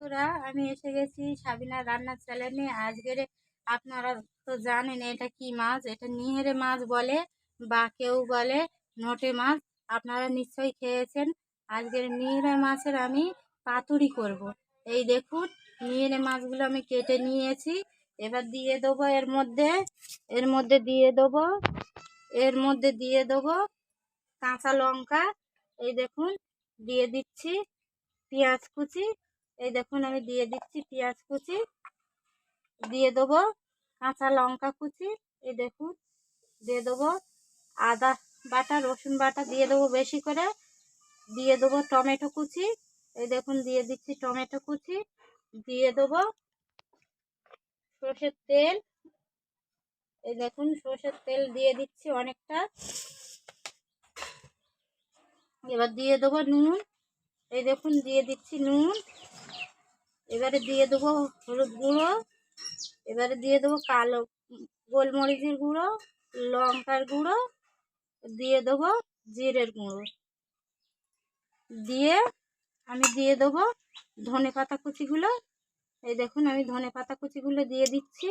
বন্ধুরা, আমি এসে গেছি সাবিনা রান্নার চ্যানেলে। আজকের আপনারা তো জানেন এটা কি মাছ? এটা নিহেরে মাছ বলে বা কেউ বলে নোটে মাছ। আপনারা নিশ্চয়ই খেয়েছেন। আজকের নিহেরে মাছের আমি পাতুরি করব। এই দেখুন, নিহেরে মাছগুলো আমি কেটে নিয়েছি। এবার দিয়ে দেবো এর মধ্যে এর মধ্যে দিয়ে দেবো, এর মধ্যে দিয়ে দেবো কাঁচা লঙ্কা। এই দেখুন, দিয়ে দিচ্ছি পেঁয়াজ কুচি। এই দেখুন, আমি দিয়ে দিচ্ছি পেঁয়াজ কুচি, দিয়ে দেবো কাঁচা লঙ্কা কুচি, এই দেখুন, দিয়ে দেবো আদা বাটা, রসুন বাটা দিয়ে দেবো বেশি করে, দিয়ে দেবো টমেটো কুচি, এই দেখুন, দিয়ে দিচ্ছি টমেটো কুচি, দিয়ে দেবো সর্ষের তেল, এই দেখুন, সর্ষের তেল দিয়ে দিচ্ছি অনেকটা, এবার দিয়ে দেবো নুন, এই দেখুন, দিয়ে দিচ্ছি নুন এবারে দিয়ে দেবো হলুদ গুঁড়ো, এবারে দিয়ে দেবো কালো গোলমরিচের গুঁড়ো, লঙ্কার গুঁড়ো, দিয়ে দেবো জিরের গুঁড়ো। দিয়ে আমি দিয়ে দেবো ধনে পাতা কুচিগুলো। এই দেখুন আমি ধনে পাতা কুচিগুলো দিয়ে দিচ্ছি।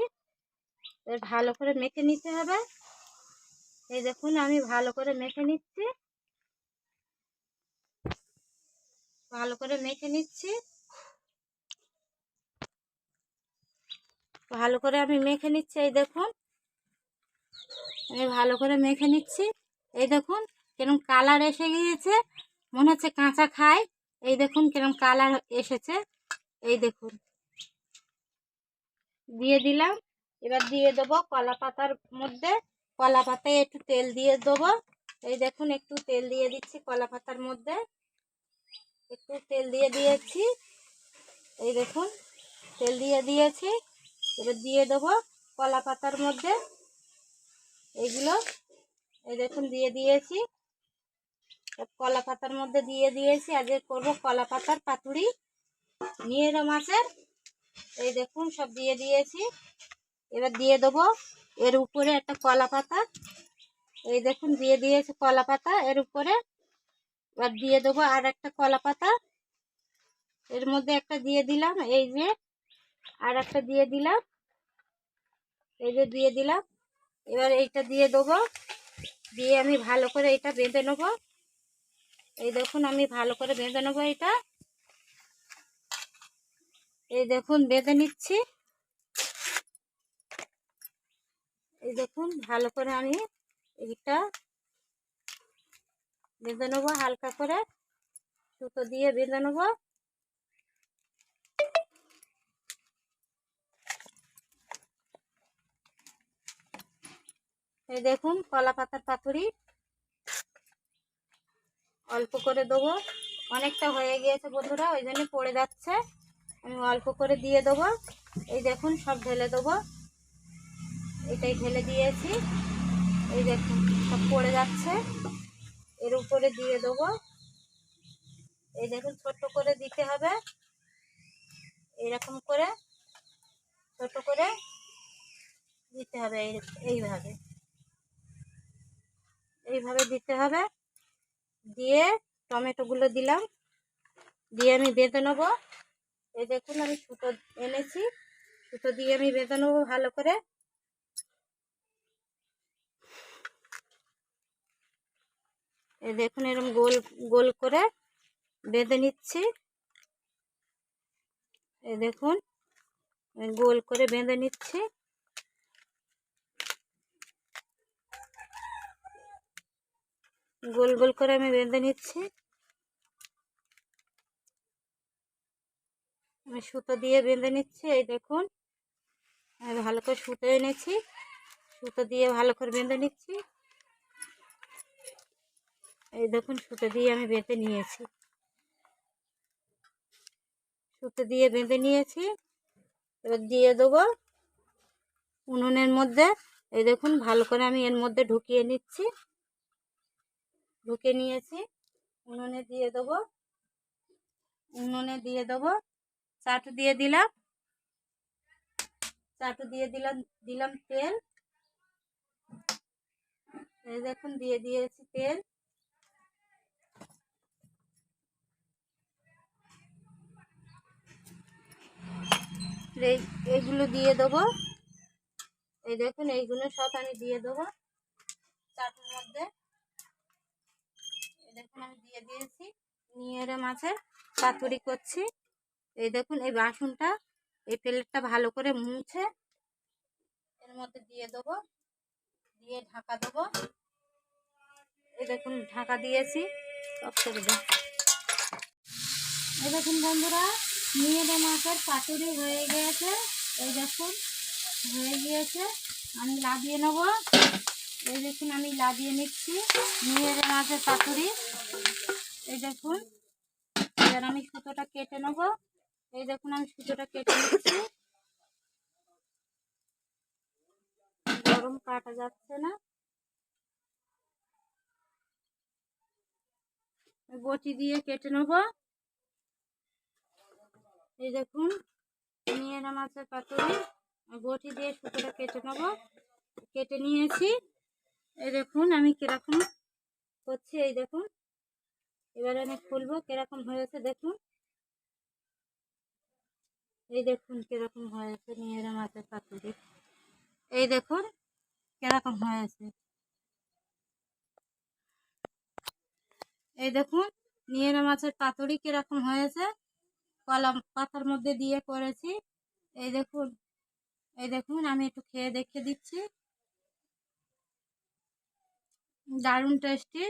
এবার ভালো করে মেখে নিতে হবে। এই দেখুন আমি ভালো করে মেখে নিচ্ছি। ভালো করে মেখে নিচ্ছি। ভালো করে আমি মেখে নিচ্ছি, এই দেখুন। আমি ভালো করে মেখে নিচ্ছি। এই দেখুন, কিরম কালার এসে গিয়েছে। মনে হচ্ছে কাঁচা খায় এই দেখুন, কিরম কালার এসেছে। এই দেখুন। দিয়ে দিলাম। এবার দিয়ে দেবো কলা পাতার মধ্যে। কলা পাতায় একটু তেল দিয়ে দেবো। এই দেখুন, একটু তেল দিয়ে দিচ্ছি কলা পাতার মধ্যে। একটু তেল দিয়ে দিয়েছি। এই দেখুন, তেল দিয়ে দিয়েছি। এবার দিয়ে দেবো কলা পাতার মধ্যে। এইগুলো এই দেখুন, দিয়ে দিয়েছি। কলা পাতার মধ্যে দিয়ে দিয়েছি। আজকে করব কলা পাতার পাতুড়ি নিয়ে এলো মাছের, এই দেখুন, সব দিয়ে দিয়েছি। এবার দিয়ে দেবো এর উপরে একটা কলা পাতা। এই দেখুন, দিয়ে দিয়েছি কলা পাতা এর উপরে। এবার দিয়ে দেবো আর একটা কলা পাতা। এর মধ্যে একটা দিয়ে দিলাম, এই যে আর একটা দিয়ে দিলাম। এই যে দিয়ে দিলাম। এবার এইটা দিয়ে দেবো। দিয়ে আমি ভালো করে এটা বেঁধে নেব। এই দেখুন, আমি ভালো করে বেঁধে নেব এটা। এই দেখুন, বেঁধে নিচ্ছি। এই দেখুন, ভালো করে আমি এইটা বেঁধে নেব, হালকা করে। সুতো দিয়ে বেঁধে নেব। এই দেখুন, কলা পাতার পাতুরি। অল্প করে দেবো। অনেকটা হয়ে গিয়েছে বন্ধুরা, ওই জন্য পড়ে যাচ্ছে। আমি অল্প করে দিয়ে দেবো। এই দেখুন, সব ঢেলে দেবো। এটাই ঢেলে দিয়েছি। এই দেখুন, সব পড়ে যাচ্ছে। এর উপরে দিয়ে দেবো। এই দেখুন, ছোট করে দিতে হবে। এরকম করে, ছোট করে দিতে হবে এইভাবে। এইভাবে দিতে হবে। দিয়ে টমেটোগুলো দিলাম। দিয়ে আমি বেঁধে নেব। এই দেখুন আমি সুতো এনেছি। সুতো দিয়ে আমি বেঁধে নেব ভালো করে। এই দেখুন এরকম গোল গোল করে বেঁধে নিচ্ছি। এই দেখুন, গোল করে বেঁধে নিচ্ছি। গোল গোল করে আমি বেঁধে নিচ্ছি। আমি সুতো দিয়ে বেঁধে নিচ্ছি, এই দেখুন। আমি ভালো করে সুতো এনেছি। সুতো দিয়ে ভালো করে বেঁধে নিচ্ছি। এই দেখুন, সুতো দিয়ে আমি বেঁধে নিয়েছি। সুতো দিয়ে বেঁধে নিয়েছি। এবার দিয়ে দেবো উনুনের মধ্যে। এই দেখুন, ভালো করে আমি এর মধ্যে ঢুকিয়ে নিচ্ছি। ঢুকে নিয়েছি। উনুনে দিয়ে দেবো। উনুনে দিয়ে দেবো। চাটু দিয়ে দিলাম। চাটু দিয়ে দিলাম দিলাম তেল। এই দেখুন, দিয়ে দিয়েছি তেল। এই, এইগুলো দিয়ে দেবো। এই দেখুন, এইগুলো সব আমি দিয়ে দেবো। দেখুন আমি দিয়ে দিয়েছি। নিয়ে এরে মাছের পাতুরি করছি। এই দেখুন, এই বাসনটা, এই প্লেটটা ভালো করে মুছে এর মধ্যে দিয়ে দেবো। দিয়ে ঢাকা দেবো। এই দেখুন, ঢাকা দিয়েছি। এই দেখুন বন্ধুরা, নিয়ে মাছের পাতুরি হয়ে গিয়েছে। এই দেখুন, হয়ে গিয়েছে। আমি লাগিয়ে নেব। এই দেখুন আমি লাগিয়ে নিচ্ছি। নিয়ে মাছের পাতুরি। এই দেখুন, এবার আমি সুতোটা কেটে নেব। এই দেখুন, আমি সুতোটা কেটে নিচ্ছি। গরম কাটা যাচ্ছে না। বটি দিয়ে কেটে নেব। এই দেখুন, নিয়ে মাছের পাতুরি। বটি দিয়ে সুতোটা কেটে নেব। কেটে নিয়েছি। এই দেখুন, আমি কীরকম করছি, এই দেখুন। এবারে আমি খুলবো, কীরকম হয়েছে দেখুন। এই দেখুন, কীরকম হয়েছে নিয়ে মাছের পাতুরি। এই দেখুন, কীরকম হয়েছে। এই দেখুন নিয়ে মাছের পাতুরি কীরকম হয়েছে। কলা পাতার মধ্যে দিয়ে করেছি। এই দেখুন এই দেখুন, আমি একটু খেয়ে দেখে দিচ্ছি। দারুণ টেস্টি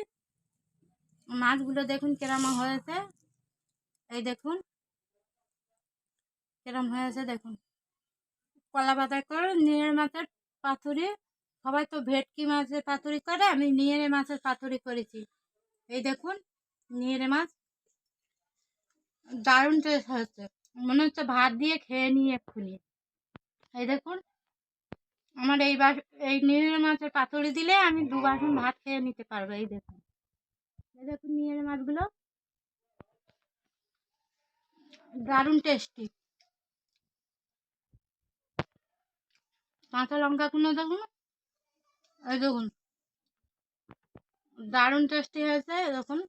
মাছগুলো দেখুন কিরম হয়েছে। এই দেখুন। কিরম হয়েছে দেখুন। কলা পাতা করে নিয়ের মাছের পাতুরি। সবাই তো ভেটকি মাছের পাতুরি করে, আমি নিয়েরে মাছের পাতুরি করেছি। এই দেখুন নিয়েরে মাছ। দারুণ টেস্ট হয়েছে। মনে হচ্ছে ভাত দিয়ে খেয়ে নিয়ে এক্ষুনি। এই দেখুন। আমার এই বাস, এই নিয়ের মাছের পাতুরি দিলে আমি দু বাসন ভাত খেয়ে নিতে পারব, এই দেখুন। এই দেখুন নিয়ের মাছগুলো। দারুণ টেস্টি কাঁচা লঙ্কাগুলো দেখুন। এই দেখুন। দারুণ টেস্টি হয়েছে দেখুন।